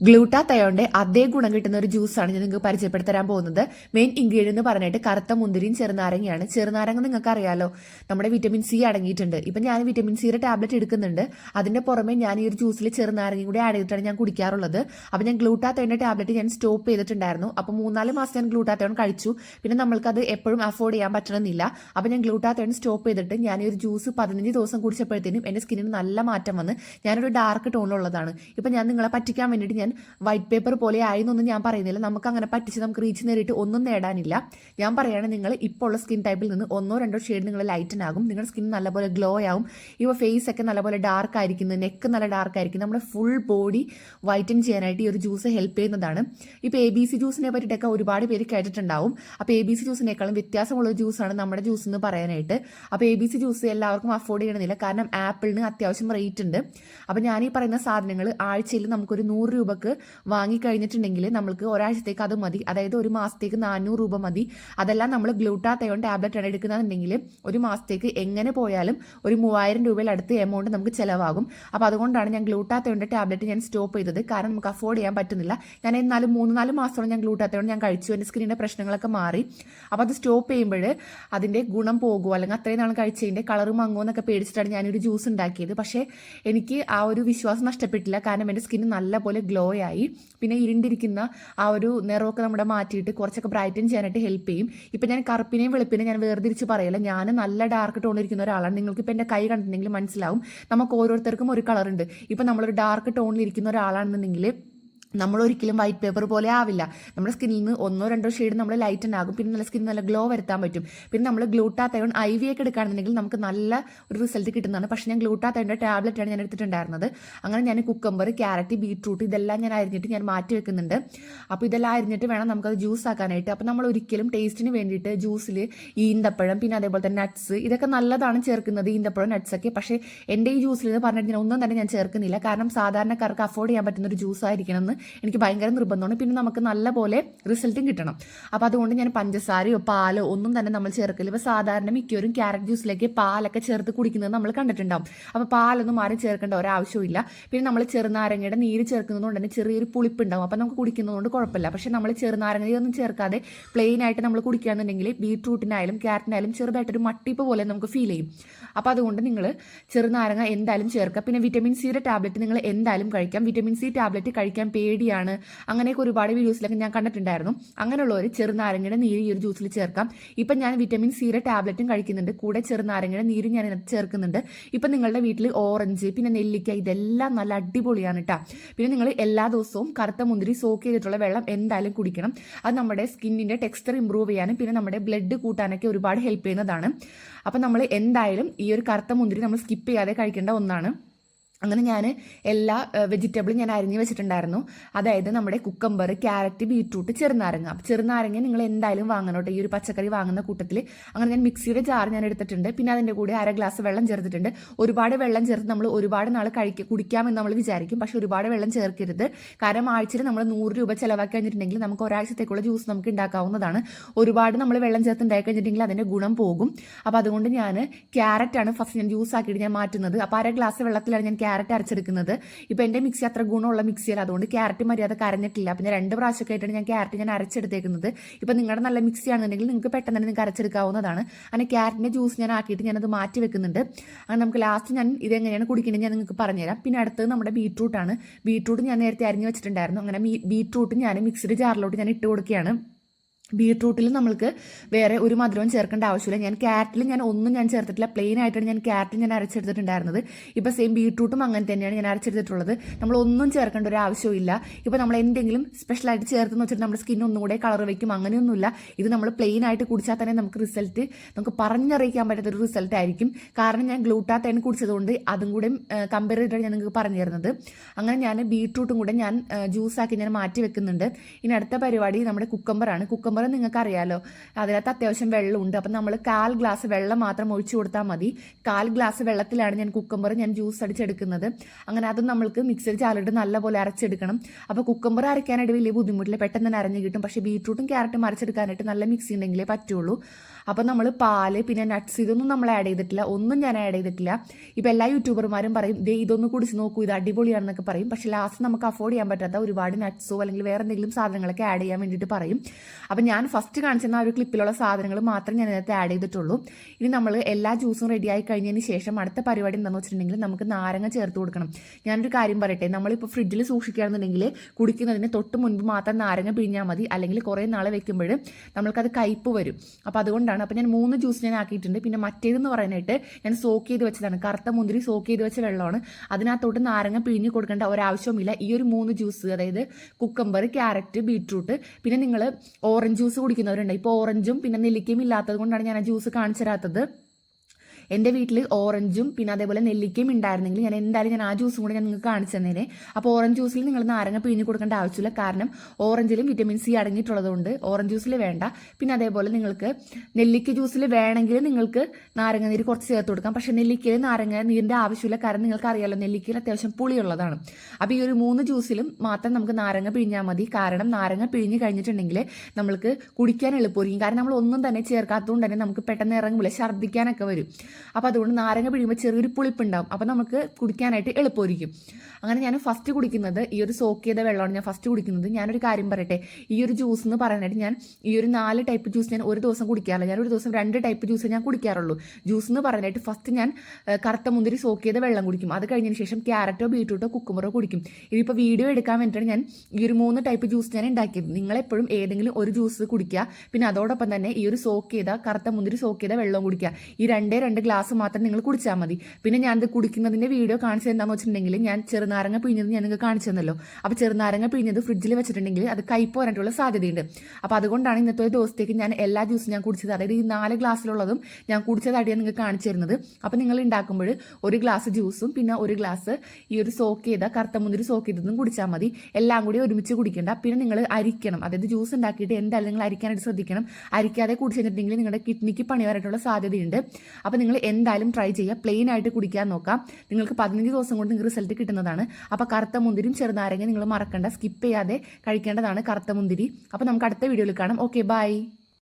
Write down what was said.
ഗ്ലൂട്ടാത്തയോന്റെ അതേ ഗുണം കിട്ടുന്ന ഒരു ജ്യൂസാണ് ഞാൻ നിങ്ങൾക്ക് പരിചയപ്പെടുത്തരാൻ പോകുന്നത്. മെയിൻ ഇൻഗ്രീഡിയൻ എന്ന് പറഞ്ഞിട്ട് കറുത്ത മുന്തിരിയും ചെറുനാരങ്ങയാണ്. ചെറുനാരങ്ങ നിങ്ങൾക്ക് അറിയാലോ നമ്മുടെ വിറ്റമിൻ സി അടങ്ങിയിട്ടുണ്ട്. ഇപ്പം ഞാൻ വിറ്റമിൻ സിയുടെ ടാബ്ലറ്റ് എടുക്കുന്നുണ്ട്. അതിന്റെ പുറമെ ഞാൻ ഈ ഒരു ജ്യൂസിൽ ചെറുനാരങ്ങയും കൂടി ആഡ് ചെയ്തിട്ടാണ് ഞാൻ കുടിക്കാറുള്ളത്. അപ്പം ഞാൻ ഗ്ലൂട്ടാത്തയോന്റെ ടാബ്ലറ്റ് ഞാൻ സ്റ്റോപ്പ് ചെയ്തിട്ടുണ്ടായിരുന്നു. അപ്പം മൂന്നാൽ മാസം ഞാൻ ഗ്ലൂട്ടാത്തയോൺ കഴിച്ചു. പിന്നെ നമ്മൾക്കത് എപ്പോഴും അഫോർഡ് ചെയ്യാൻ പറ്റണമെന്നില്ല. അപ്പം ഞാൻ ഗ്ലൂട്ടാത്തയോൺ സ്റ്റോപ്പ് ചെയ്തിട്ട് ഞാൻ ഈ ഒരു ജ്യൂസ് പതിനഞ്ച് ദിവസം കുടിച്ചപ്പോഴത്തേനും എന്റെ സ്കിന്നിന് നല്ല മാറ്റം വന്ന് ഞാനൊരു ഡാർക്ക് ടോണിലുള്ളതാണ് ഇപ്പം ഞാൻ നിങ്ങളെ പറ്റിക്കാൻ വേണ്ടിയിട്ട് ഞാൻ വൈറ്റ് പേപ്പർ പോലെ ആയെന്നൊന്നും ഞാൻ പറയുന്നില്ല. നമുക്ക് അങ്ങനെ പറ്റിച്ച് നമുക്ക് റീച്ച് നേരിട്ട് ഒന്നും നേടാനില്ല. ഞാൻ പറയുകയാണെങ്കിൽ നിങ്ങൾ ഇപ്പോൾ ഉള്ള സ്കിൻ ടൈപ്പിൽ നിന്ന് ഒന്നോ രണ്ടോ ഷെയ്ഡ് നിങ്ങൾ ലൈറ്റൻ ആകും. നിങ്ങളുടെ സ്കിൻ നല്ലപോലെ ഗ്ലോ ആവും. ഇവ ഫേസ് ഒക്കെ നല്ലപോലെ ഡാർക്ക് ആയിരിക്കുന്നു. നെക്ക് നല്ല ഡാർക്ക് ആയിരിക്കും നമ്മുടെ ഫുൾ ബോഡി വൈറ്റൻ ചെയ്യാനായിട്ട് ഈ ഒരു ജ്യൂസ് ഹെൽപ്പ് ചെയ്യുന്നതാണ്. ഇപ്പോൾ എ ബി സി ജ്യൂസിനെ പറ്റിയിട്ടൊക്കെ ഒരുപാട് പേര് കേട്ടിട്ടുണ്ടാവും. അപ്പോൾ എ ബി സി ജ്യൂസിനേക്കാളും വ്യത്യാസമുള്ള ജ്യൂസാണ് നമ്മുടെ ജ്യൂസ് എന്ന് പറയാനായിട്ട്. അപ്പോൾ എ ബി സി ജ്യൂസ് എല്ലാവർക്കും അഫോർഡ് ചെയ്യണമെന്നില്ല. കാരണം ആപ്പിളിന് അത്യാവശ്യം റേറ്റ് ഉണ്ട്. അപ്പോൾ ഞാൻ ഈ പറയുന്ന സാധനങ്ങൾ ആഴ്ചയിൽ നമുക്കൊരു നൂറ് രൂപക്ക് വാങ്ങിക്കഴിഞ്ഞിട്ടുണ്ടെങ്കിൽ നമ്മൾക്ക് ഒരാഴ്ചത്തേക്ക് അത് മതി. അതായത് ഒരു മാസത്തേക്ക് നാനൂറ് രൂപ മതി. അതെല്ലാം നമ്മൾ ഗ്ലൂട്ടാത്തയോൺ ടാബ്ലറ്റ് ആണ് എടുക്കുന്നതെന്നുണ്ടെങ്കിൽ ഒരു മാസത്തേക്ക് എങ്ങനെ പോയാലും ഒരു മൂവായിരം രൂപയിൽ അടുത്ത് എമൗണ്ട് നമുക്ക് ചിലവാകും. അപ്പോൾ അതുകൊണ്ടാണ് ഞാൻ ഗ്ലൂട്ടാത്തയോണിന്റെ ടാബ്ലറ്റ് ഞാൻ സ്റ്റോപ്പ് ചെയ്തത്. കാരണം നമുക്ക് അഫോർഡ് ചെയ്യാൻ പറ്റുന്നില്ല. ഞാൻ എന്നാലും മൂന്ന് നാല് മാസത്തോളം ഞാൻ ഗ്ലൂട്ടാത്തയോൺ ഞാൻ കഴിച്ചു. എന്റെ സ്കിന്നിന്റെ പ്രശ്നങ്ങളൊക്കെ മാറി. അപ്പോൾ അത് സ്റ്റോപ്പ് ചെയ്യുമ്പോൾ അതിന്റെ ഗുണം പോകുമോ? അല്ലെങ്കിൽ അത്രയും നാൾ കഴിച്ചതിന്റെ കളർ മങ്ങോ എന്നൊക്കെ പേടിച്ചിട്ടാണ് ഞാനൊരു ജ്യൂസ് ഉണ്ടാക്കിയത്. പക്ഷേ എനിക്ക് ആ ഒരു വിശ്വാസം നഷ്ടപ്പെട്ടില്ല. കാരണം എന്റെ സ്കിന്ന് നല്ലപോലെ ഗ്ലോ ആയി. പിന്നെ ഇരുണ്ടിരിക്കുന്ന ആ ഒരു നിറമൊക്കെ നമ്മുടെ മാറ്റിയിട്ട് കുറച്ചൊക്കെ ബ്രൈറ്റൻ ചെയ്യാനായിട്ട് ഹെൽപ്പ് ചെയ്യും. ഇപ്പം ഞാൻ കറുപ്പിനെയും വെളുപ്പിനെയും ഞാൻ വേർതിരിച്ച് പറയില്ല. ഞാൻ നല്ല ഡാർക്ക് ടോൺ ടോണിലിരിക്കുന്ന ഒരാളാണ്. നിങ്ങൾക്ക് ഇപ്പം എന്റെ കൈ കണ്ടിട്ടുണ്ടെങ്കിൽ മനസ്സിലാവും. നമുക്ക് ഓരോരുത്തർക്കും ഒരു കളറുണ്ട്. ഇപ്പം നമ്മളൊരു ഡാർക്ക് ടോണിൽ ഇരിക്കുന്ന ഒരാളാണെന്നുണ്ടെങ്കിൽ നമ്മൾ ഒരിക്കലും വൈറ്റ് പേപ്പർ പോലെ ആവില്ല. നമ്മുടെ സ്കിന്നിൽ നിന്ന് ഒന്നോ രണ്ടോ ഷെയ്ഡ് നമ്മൾ ലൈറ്റൻ ആകും. പിന്നെ നല്ല സ്കിൻ നല്ല ഗ്ലോ വരുത്താൻ പറ്റും. പിന്നെ നമ്മൾ ഗ്ലൂട്ടാത്തയോൺ ഐ വി ഒക്കെ എടുക്കുകയാണെന്നുണ്ടെങ്കിൽ നമുക്ക് നല്ല ഒരു റിസൾട്ട് കിട്ടുന്നതാണ്. പക്ഷേ ഞാൻ ഗ്ലൂട്ടാത്തയോന്റെ ടാബ്ലറ്റാണ് ഞാൻ എടുത്തിട്ടുണ്ടായിരുന്നത്. അങ്ങനെ ഞാൻ കുക്കമ്പർ ക്യാരറ്റ് ബീട്രൂട്ട് ഇതെല്ലാം ഞാൻ അരിഞ്ഞിട്ട് ഞാൻ മാറ്റി വെക്കുന്നുണ്ട്. അപ്പോൾ ഇതെല്ലാം അരിഞ്ഞിട്ട് വേണം നമുക്കത് ജ്യൂസ് ആക്കാനായിട്ട്. അപ്പോൾ നമ്മൾ ഒരിക്കലും ടേസ്റ്റിന് വേണ്ടിയിട്ട് ജ്യൂസിൽ ഈന്തപ്പഴം പിന്നെ അതേപോലെ തന്നെ നട്ട്സ് ഇതൊക്കെ നല്ലതാണ് ചേർക്കുന്നത് ഈന്തപ്പഴം നട്ട്സ് ഒക്കെ. പക്ഷേ എന്റെ ഈ ജ്യൂസിൽ പറഞ്ഞിട്ട് ഞാൻ ഒന്നും തന്നെ ഞാൻ ചേർക്കുന്നില്ല. കാരണം സാധാരണക്കാർക്ക് അഫോർഡ് ചെയ്യാൻ പറ്റുന്ന ഒരു ജ്യൂസ് ആയിരിക്കണം എന്ന് എനിക്ക് ഭയങ്കര നിർബന്ധമാണ്. പിന്നെ നമുക്ക് നല്ലപോലെ റിസൾട്ടും കിട്ടണം. അപ്പോൾ അതുകൊണ്ട് ഞാൻ പഞ്ചസാരയോ പാലോ ഒന്നും തന്നെ നമ്മൾ ചേർക്കില്ല. ഇപ്പോൾ സാധാരണ മിക്കവരും ക്യാരറ്റ് ജ്യൂസിലേക്ക് പാലൊക്കെ ചേർത്ത് കുടിക്കുന്നത് നമ്മൾ കണ്ടിട്ടുണ്ടാവും. അപ്പോൾ പാലൊന്നും ആരും ചേർക്കേണ്ട ഒരാവശ്യമില്ല പിന്നെ നമ്മൾ ചെറുനാരങ്ങയുടെ നീര് ചേർക്കുന്നതുകൊണ്ട് തന്നെ ചെറിയൊരു പുളിപ്പുണ്ടാവും. അപ്പോൾ നമുക്ക് കുടിക്കുന്നതുകൊണ്ട് കുഴപ്പമില്ല. പക്ഷേ നമ്മൾ ചെറുനാരങ്ങയൊന്നും ചേർക്കാതെ പ്ലെയിൻ ആയിട്ട് നമ്മൾ കുടിക്കുകയാണെന്നുണ്ടെങ്കിൽ ബീട്രൂട്ടിനായാലും ക്യാരറ്റിനായാലും ചെറുതായിട്ടൊരു മട്ടിപ്പ് പോലെ നമുക്ക് ഫീൽ ചെയ്യും. അപ്പോൾ അതുകൊണ്ട് നിങ്ങൾ ചെറുനാരങ്ങ എന്തായാലും ചേർക്കുക. പിന്നെ വിറ്റമിൻ സിയുടെ ടാബ്ലറ്റ് നിങ്ങൾ എന്തായാലും കഴിക്കാം. വിറ്റമിൻ സി ടാബ്ലറ്റ് കഴിക്കാൻ പേടിയാണ്. അങ്ങനെയൊക്കെ ഒരുപാട് വീഡിയോസിലൊക്കെ ഞാൻ കണ്ടിട്ടുണ്ടായിരുന്നു. അങ്ങനെയുള്ളവർ ചെറുനാരങ്ങയുടെ നീര് ഈ ഒരു ജ്യൂസിൽ ചേർക്കാം. ഇപ്പം ഞാൻ വിറ്റമിൻ സിയുടെ ടാബ്ലറ്റും കഴിക്കുന്നുണ്ട്. കൂടെ ചെറുനാരങ്ങയുടെ നീര് ഞാൻ ചേർക്കുന്നുണ്ട്. ഇപ്പം നിങ്ങളുടെ വീട്ടിൽ ഓറഞ്ച് പിന്നെ നെല്ലിക്ക ഇതെല്ലാം നല്ല അടിപൊളിയാണ് കേട്ടോ പിന്നെ നിങ്ങൾ എല്ലാ ദിവസവും കറുത്ത മുന്തിരി സോക്ക് ചെയ്തിട്ടുള്ള വെള്ളം എന്തായാലും കുടിക്കണം. അത് നമ്മുടെ സ്കിന്നിന്റെ ടെക്സ്ചർ ഇമ്പ്രൂവ് ചെയ്യാനും പിന്നെ നമ്മുടെ ബ്ലഡ് കൂട്ടാനൊക്കെ ഒരുപാട് ഹെൽപ്പ് ചെയ്യുന്നതാണ്. അപ്പം നമ്മൾ എന്തായാലും ഈ ഒരു കറുത്ത മുന്തിരി നമ്മൾ സ്കിപ്പ് ചെയ്യാതെ കഴിക്കേണ്ട ഒന്നാണ്. അങ്ങനെ ഞാൻ എല്ലാ വെജിറ്റബിളും ഞാൻ അരിഞ്ഞ് വെച്ചിട്ടുണ്ടായിരുന്നു. അതായത് നമ്മുടെ കുക്കമ്പർ ക്യാരറ്റ് ബീറ്റ്റൂട്ട് ചെറുനാരങ്ങ. അപ്പം ചെറുനാരങ്ങ നിങ്ങൾ എന്തായാലും വാങ്ങണം ഈ ഒരു പച്ചക്കറി വാങ്ങുന്ന കൂട്ടത്തിൽ അങ്ങനെ ഞാൻ മിക്സിയുടെ ജാർ ഞാൻ എടുത്തിട്ടുണ്ട്. പിന്നെ അതിന്റെ കൂടെ അര ഗ്ലാസ് വെള്ളം ചേർത്തിട്ടുണ്ട്. ഒരുപാട് വെള്ളം ചേർത്ത് നമ്മൾ ഒരുപാട് നാൾ കഴിക്ക കുടിക്കാമെന്ന് നമ്മൾ വിചാരിക്കും. പക്ഷേ ഒരുപാട് വെള്ളം ചേർക്കരുത്. കാരണം ആഴ്ചയിൽ നമ്മൾ നൂറ് രൂപ ചിലവാക്കി കഴിഞ്ഞിട്ടുണ്ടെങ്കിൽ നമുക്ക് ഒരാഴ്ചത്തേക്കുള്ള ജ്യൂസ് നമുക്ക് ഉണ്ടാക്കാവുന്നതാണ് ഒരുപാട് നമ്മൾ വെള്ളം ചേർത്ത് ഉണ്ടാക്കി കഴിഞ്ഞിട്ടുണ്ടെങ്കിൽ അതിന്റെ ഗുണം പോകും. അപ്പോൾ അതുകൊണ്ട് ഞാൻ ക്യാരറ്റാണ് ഫസ്റ്റ് ഞാൻ ജ്യൂസ് ആക്കിയിട്ട് ഞാൻ മാറ്റുന്നത്. അപ്പോൾ അര ഗ്ലാസ് വെള്ളത്തിലാണ് ഞാൻ അരച്ചെടുക്കുന്നത്. ഇപ്പോൾ എന്റെ മിക്സി അത്ര ഗുണമുള്ള മിക്സിയല്ല അതുകൊണ്ട് ക്യാരറ്റ് മര്യാദ കരഞ്ഞിട്ടില്ല. പിന്നെ രണ്ട് പ്രാവശ്യമൊക്കെ ആയിട്ടാണ് ഞാൻ ക്യാരറ്റ് ഞാൻ അരച്ചെടുത്തേക്കുന്നത്. ഇപ്പോൾ നിങ്ങളുടെ നല്ല മിക്സി ആണെന്നുണ്ടെങ്കിൽ നിങ്ങൾക്ക് പെട്ടെന്ന് തന്നെ നിങ്ങൾക്ക് അരച്ചെടുക്കാവുന്നതാണ്. അങ്ങനെ ക്യാരറ്റിന്റെ ജ്യൂസ് ഞാൻ ആക്കിയിട്ട് ഞാനത് മാറ്റി വെക്കുന്നുണ്ട്. അങ്ങനെ നമുക്ക് ലാസ്റ്റ് ഞാൻ ഇതെങ്ങനെയാണ് കുടിക്കുന്നത് ഞാൻ നിങ്ങൾക്ക് പറഞ്ഞുതരാം. പിന്നെ അടുത്തത് നമ്മുടെ ബീട്രൂട്ടാണ് ബീട്രൂട്ട് ഞാൻ നേരത്തെ അരിഞ്ഞു വെച്ചിട്ടുണ്ടായിരുന്നു. അങ്ങനെ ബീട്രൂട്ട് ഞാൻ മിക്സിഡ് ജാറിലോട്ട് ഞാൻ ഇട്ട് കൊടുക്കുകയാണ്. ബീട്രൂട്ടിൽ നമ്മൾക്ക് വേറെ ഒരു മധുരവും ചേർക്കേണ്ട ആവശ്യമില്ല. ഞാൻ ക്യാരറ്റിൽ ഞാൻ ഒന്നും ഞാൻ ചേർത്തിട്ടില്ല. പ്ലെയിൻ ആയിട്ടാണ് ഞാൻ ക്യാരറ്റ് ഞാൻ അരച്ചെടുത്തിട്ടുണ്ടായിരുന്നത്. ഇപ്പോൾ സെയിം ബീട്രൂട്ടും അങ്ങനെ തന്നെയാണ് ഞാൻ അരച്ചെടുത്തിട്ടുള്ളത്. നമ്മൾ ഒന്നും ചേർക്കേണ്ട ഒരു ആവശ്യമില്ല ഇപ്പോൾ നമ്മൾ എന്തെങ്കിലും സ്പെഷ്യലായിട്ട് ചേർത്തെന്ന് വെച്ചിട്ട് നമ്മുടെ സ്കിൻ ഒന്നുകൂടെ കളർ വയ്ക്കും അങ്ങനെയൊന്നുമില്ല ഇത് നമ്മൾ പ്ലെയിൻ ആയിട്ട് കുടിച്ചാൽ തന്നെ നമുക്ക് റിസൾട്ട് നമുക്ക് പറഞ്ഞറിയിക്കാൻ പറ്റാത്തൊരു റിസൾട്ട് ആയിരിക്കും. കാരണം ഞാൻ ഗ്ലൂട്ടാ ഗ്ലൂട്ടാത്തൈൻ കുടിച്ചതുകൊണ്ട് അതും കൂടെ കമ്പയർ ചെയ്തിട്ടാണ് ഞാൻ നിങ്ങൾക്ക് പറഞ്ഞു തരുന്നത്. അങ്ങനെ ഞാൻ ബീട്രൂട്ടും കൂടെ ഞാൻ ജ്യൂസാക്കി ഞാൻ മാറ്റി വെക്കുന്നുണ്ട്. ഇനി അടുത്ത പരിപാടി നമ്മുടെ കുക്കമ്പറാണ് കുക്കമ്പർ കുക്കമ്പർ നിങ്ങൾക്ക് അറിയാലോ അതിനകത്ത് അത്യാവശ്യം വെള്ളമുണ്ട്. അപ്പം നമ്മൾ കാൽ ഗ്ലാസ് വെള്ളം മാത്രം ഒഴിച്ചു കൊടുത്താൽ മതി. കാൽ ഗ്ലാസ് വെള്ളത്തിലാണ് ഞാൻ കുക്കുമ്പർ ഞാൻ ജ്യൂസ് അടിച്ചെടുക്കുന്നത്. അങ്ങനെ അതും നമ്മൾക്ക് മിക്സർ ചാലിട്ട് നല്ലപോലെ അരച്ചെടുക്കണം. അപ്പോൾ കുക്കുമ്പർ അരയ്ക്കാനായിട്ട് വലിയ ബുദ്ധിമുട്ടില്ല. പെട്ടെന്ന് തന്നെ അരഞ്ഞ് കിട്ടും. പക്ഷേ ബീറ്റ്റൂട്ടും ക്യാരറ്റും അരച്ചെടുക്കാനായിട്ട് നല്ല മിക്സി ഉണ്ടെങ്കിലേ പറ്റുള്ളൂ. അപ്പോൾ നമ്മൾ പാൽ പിന്നെ നട്ട്സ് ഇതൊന്നും നമ്മൾ ആഡ് ചെയ്തിട്ടില്ല. ഒന്നും ഞാൻ ആഡ് ചെയ്തിട്ടില്ല. ഇപ്പോൾ എല്ലാ യൂട്യൂബർമാരും പറയും ദേ ഇതൊന്ന് കുടിച്ച് നോക്കൂ ഇത് അടിപൊളിയാണെന്നൊക്കെ പറയും. പക്ഷേ ലാസ്റ്റ് നമുക്ക് അഫോർഡ് ചെയ്യാൻ പറ്റാത്ത ഒരുപാട് നട്ട്സോ അല്ലെങ്കിൽ വേറെ എന്തെങ്കിലും സാധനങ്ങളൊക്കെ ആഡ് ചെയ്യാൻ വേണ്ടിയിട്ട് പറയും. അപ്പം ഞാൻ ഫസ്റ്റ് കാണിച്ചിരുന്ന ആ ഒരു ക്ലിപ്പിലുള്ള സാധനങ്ങൾ മാത്രം ഞാൻ ഇതിനകത്ത് ആഡ് ചെയ്തിട്ടുള്ളൂ. ഇനി നമ്മൾ എല്ലാ ജ്യൂസും റെഡി ആയി കഴിഞ്ഞതിന് ശേഷം അടുത്ത പരിപാടി എന്താണെന്ന് വെച്ചിട്ടുണ്ടെങ്കിൽ നമുക്ക് നാരങ്ങ ചേർത്ത് കൊടുക്കണം. ഞാനൊരു കാര്യം പറയട്ടെ നമ്മളിപ്പോൾ ഫ്രിഡ്ജിൽ സൂക്ഷിക്കുകയാണെന്നുണ്ടെങ്കിൽ കുടിക്കുന്നതിന് തൊട്ട് മുൻപ് മാത്രം നാരങ്ങ പിഴിഞ്ഞാൽ മതി. അല്ലെങ്കിൽ കുറേ നാളെ വെക്കുമ്പോൾ നമ്മൾക്കത് കയ്പ്പ് വരും. അപ്പോൾ അതുകൊണ്ടാണ് അപ്പോൾ ഞാൻ മൂന്ന് ജ്യൂസ് ഞാൻ ആക്കിയിട്ടുണ്ട്. പിന്നെ മറ്റേതെന്ന് പറയാനായിട്ട് ഞാൻ സോക്ക് ചെയ്ത് വെച്ചതാണ്. കറുത്ത മുന്തിരി സോക്ക് ചെയ്ത് വെച്ച വെള്ളമാണ്. അതിനകത്തോട്ട് നാരങ്ങ പിഴിഞ്ഞ് കൊടുക്കേണ്ട ഒരാവശ്യവുമില്ല. ഈ ഒരു മൂന്ന് ജ്യൂസ് അതായത് കുക്കമ്പർ ക്യാരറ്റ് ബീറ്റ്റൂട്ട് പിന്നെ നിങ്ങൾ ഓറഞ്ച് ജ്യൂസ് കുടിക്കുന്നവരുണ്ട്. ഇപ്പോൾ ഓറഞ്ചും പിന്നെ നെല്ലിക്കയും ഇല്ലാത്തത് കൊണ്ടാണ് ഞാൻ ആ ജ്യൂസ് കാണിച്ചു തരാത്തത്. എന്റെ വീട്ടിൽ ഓറഞ്ചും പിന്നെ അതേപോലെ നെല്ലിക്കയും ഉണ്ടായിരുന്നെങ്കിൽ ഞാൻ എന്തായാലും ഞാൻ ആ ജ്യൂസും കൂടെ ഞാൻ നിങ്ങൾക്ക് കാണിച്ചു തന്നേനെ. അപ്പോൾ ഓറഞ്ച് ജ്യൂസിൽ നിങ്ങൾ നാരങ്ങ പിഴിഞ്ഞ് കൊടുക്കേണ്ട ആവശ്യമില്ല. കാരണം ഓറഞ്ചിലും വിറ്റമിൻ സി അടങ്ങിയിട്ടുള്ളതുകൊണ്ട് ഓറഞ്ച് ജ്യൂസിൽ വേണ്ട. പിന്നെ അതേപോലെ നിങ്ങൾക്ക് നെല്ലിക്ക ജ്യൂസിൽ വേണമെങ്കിൽ നിങ്ങൾക്ക് നാരങ്ങ നീര് കുറച്ച് ചേർത്ത് കൊടുക്കാം. പക്ഷേ നെല്ലിക്കയിൽ നാരങ്ങ നീരിന്റെ ആവശ്യമില്ല. കാരണം നിങ്ങൾക്ക് അറിയാലോ നെല്ലിക്കയിൽ അത്യാവശ്യം പുളിയുള്ളതാണ്. അപ്പോൾ ഈ ഒരു മൂന്ന് ജ്യൂസിലും മാത്രം നമുക്ക് നാരങ്ങ പിഴിഞ്ഞാൽ മതി. കാരണം നാരങ്ങ പിഴിഞ്ഞ് കഴിഞ്ഞിട്ടുണ്ടെങ്കിൽ നമ്മൾക്ക് കുടിക്കാൻ എളുപ്പമായിരിക്കും. കാരണം നമ്മൾ ഒന്നും തന്നെ ചേർക്കാത്തതുകൊണ്ട് തന്നെ നമുക്ക് പെട്ടെന്ന് ഇറങ്ങില്ല ഛർദ്ദിക്കാനൊക്കെ വരും. അപ്പോൾ അതുകൊണ്ട് നാരങ്ങ പിഴിയുമ്പോൾ ചെറിയൊരു പുളിപ്പുണ്ടാവും. അപ്പോൾ നമുക്ക് കുടിക്കാനായിട്ട് എളുപ്പമായിരിക്കും. അങ്ങനെ ഞാൻ ഫസ്റ്റ് കുടിക്കുന്നത് ഈ ഒരു സോക്ക് ചെയ്ത വെള്ളമാണ് ഞാൻ ഫസ്റ്റ് കുടിക്കുന്നത്. ഞാനൊരു കാര്യം പറയട്ടെ ഈ ഒരു ജ്യൂസ് എന്ന് പറയാനായിട്ട് ഞാൻ ഈ ഒരു നാല് ടൈപ്പ് ജ്യൂസ് ഞാൻ ഒരു ദിവസം കുടിക്കാറില്ല. ഞാൻ ഒരു ദിവസം രണ്ട് ടൈപ്പ് ജ്യൂസ് ഞാൻ കുടിക്കാറുള്ളൂ. ജ്യൂസ് എന്ന് പറയാനായിട്ട് ഫസ്റ്റ് ഞാൻ കറുത്ത മുന്തിരി സോക്ക് ചെയ്ത വെള്ളം കുടിക്കും. അത് കഴിഞ്ഞതിന് ശേഷം ക്യാരറ്റോ ബീട്രൂട്ടോ കുക്കുമ്പറോ കുടിക്കും. ഇതിപ്പോൾ വീഡിയോ എടുക്കാൻ വേണ്ടിയിട്ടാണ് ഞാൻ ഈ ഒരു മൂന്ന് ടൈപ്പ് ജ്യൂസ് ഞാൻ ഉണ്ടാക്കിയത്. നിങ്ങളെപ്പോഴും ഏതെങ്കിലും ഒരു ജ്യൂസ് കുടിക്കുക. പിന്നെ അതോടൊപ്പം തന്നെ ഈ ഒരു സോക്ക് ചെയ്ത കറുത്ത മുന്തിരി സോക്ക് ചെയ്ത വെള്ളം കുടിക്കുക. ഈ രണ്ടേ രണ്ട് ഗ്ലാസ് മാത്രം നിങ്ങൾ കുടിച്ചാൽ മതി. പിന്നെ ഞാനത് കുടിക്കുന്നതിന്റെ വീഡിയോ കാണിച്ചത് എന്താണെന്ന് വെച്ചിട്ടുണ്ടെങ്കിൽ ഞാൻ ചെറുനാരങ്ങ പിഴിഞ്ഞത് ഞാൻ നിങ്ങൾക്ക് കാണിച്ചു തന്നല്ലോ അപ്പോൾ ചെറുനാരങ്ങ പിഴിഞ്ഞത് ഫ്രിഡ്ജിൽ വെച്ചിട്ടുണ്ടെങ്കിൽ അത് കയ്പ് സാധ്യതയുണ്ട്. അപ്പോൾ അതുകൊണ്ടാണ് ഇന്നത്തെ ഒരു ദിവസത്തേക്ക് ഞാൻ എല്ലാ ജ്യൂസും ഞാൻ കുടിച്ചത്. അതായത് ഈ നാല് ഗ്ലാസ്സിലുള്ളതും ഞാൻ കുടിച്ചതായിട്ട് ഞാൻ നിങ്ങൾക്ക് കാണിച്ചു തരുന്നത്. അപ്പോൾ നിങ്ങൾ ഉണ്ടാക്കുമ്പോൾ ഒരു ഗ്ലാസ് ജ്യൂസും പിന്നെ ഒരു ഗ്ലാസ് ഈ ഒരു സോക്ക് ചെയ്ത കറുത്ത മുന്തിരി സോക്ക് ചെയ്തതും കുടിച്ചാൽ മതി. എല്ലാം കൂടി ഒരുമിച്ച് കുടിക്കേണ്ട. പിന്നെ നിങ്ങൾ അരിക്കണം. അതായത് ജ്യൂസ് ഉണ്ടാക്കിയിട്ട് എന്തായാലും നിങ്ങൾ അരിക്കാനായിട്ട് ശ്രദ്ധിക്കണം. അരിക്കാതെ കുടിച്ചു നിങ്ങളുടെ കിഡ്നിക്ക് പണി വരാനുള്ള സാധ്യതയുണ്ട്. അപ്പോൾ നിങ്ങൾ എന്തായാലും ട്രൈ ചെയ്യുക. പ്ലെയിൻ ആയിട്ട് കുടിക്കാൻ നോക്കാം. നിങ്ങൾക്ക് പതിനഞ്ച് ദിവസം കൊണ്ട് നിങ്ങൾക്ക് റിസൾട്ട് കിട്ടുന്നതാണ്. അപ്പോൾ കറുത്ത മുന്തിരിയും ചെറുനാരങ്ങ നിങ്ങൾ മറക്കണ്ട. സ്കിപ്പ് ചെയ്യാതെ കഴിക്കേണ്ടതാണ് കറുത്ത മുന്തിരി. അപ്പോൾ നമുക്ക് അടുത്ത വീഡിയോയിൽ കാണാം. Okay bye